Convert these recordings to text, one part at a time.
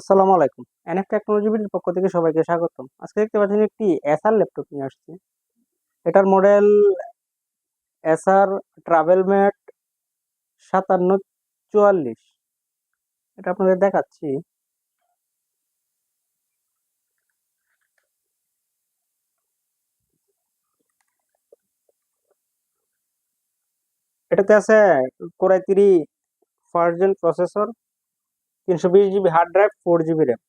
আসসালামু আলাইকুম। NF technology পক্ষ থেকে সবাইকে স্বাগতম। আজকে দেখতে পাচ্ছেন একটি এসআর ল্যাপটপ নিয়ে আসছি। এটার মডেল এসআর ট্রাভেল ম্যাট সাতান্ন চুয়াল্লিশ। এটা আপনাদের দেখাচ্ছি। এটাতে আছে কোরাই জেন প্রসেসর। তিনশো বিশ GB hard drive four GB RAM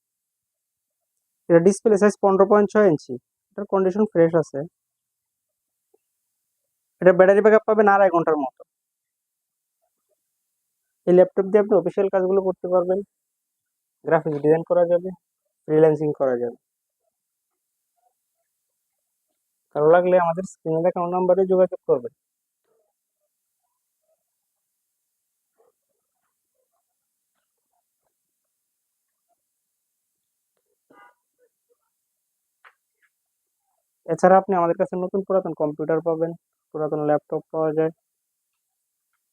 এটা ডিসপ্লে সাইজ পনেরো পয়েন্ট ছয় ইঞ্চি। এটার কন্ডিশন ফ্রেশ আছে। এটা ব্যাটারি ব্যাকআপ পাবেন আড়াই ঘণ্টার মতো। এই ল্যাপটপ দিয়ে আপনি অফিসিয়াল কাজগুলো করতে পারবেন। গ্রাফিক্স ডিজাইন করা যাবে ফ্রিল্যান্সিং করা যাবে। ভালো লাগলে আমাদের স্ক্রিনে দেখানো নাম্বারে যোগাযোগ করবেন। এছাড়া আপনি আমাদের কাছে নতুন পুরাতন কম্পিউটার পাবেন। পুরাতন ল্যাপটপ পাওয়া যায়।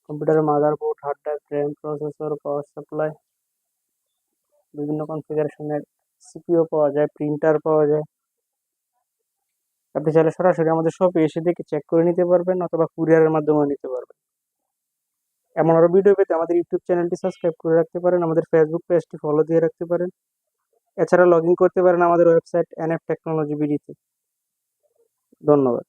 কম্পিউটারের motherboard hard drive RAM processor power supply বিভিন্ন কনফিগারেশনের সিপিও পাওয়া যায় প্রিন্টার পাওয়া যায়। আপনি চাইলে সরাসরি আমাদের শপে এসে দেখে চেক করে নিতে পারবেন অথবা কুরিয়ারের মাধ্যমেও নিতে পারবেন। এমন আরও ভিডিও পেতে আমাদের ইউটিউব চ্যানেলটি সাবস্ক্রাইব করে রাখতে পারেন, আমাদের ফেসবুক পেজটি ফলো দিয়ে রাখতে পারেন। এছাড়া লগ ইন করতে পারেন আমাদের ওয়েবসাইট এনএফ টেকনোলজি বিডিতে ধন্যবাদ।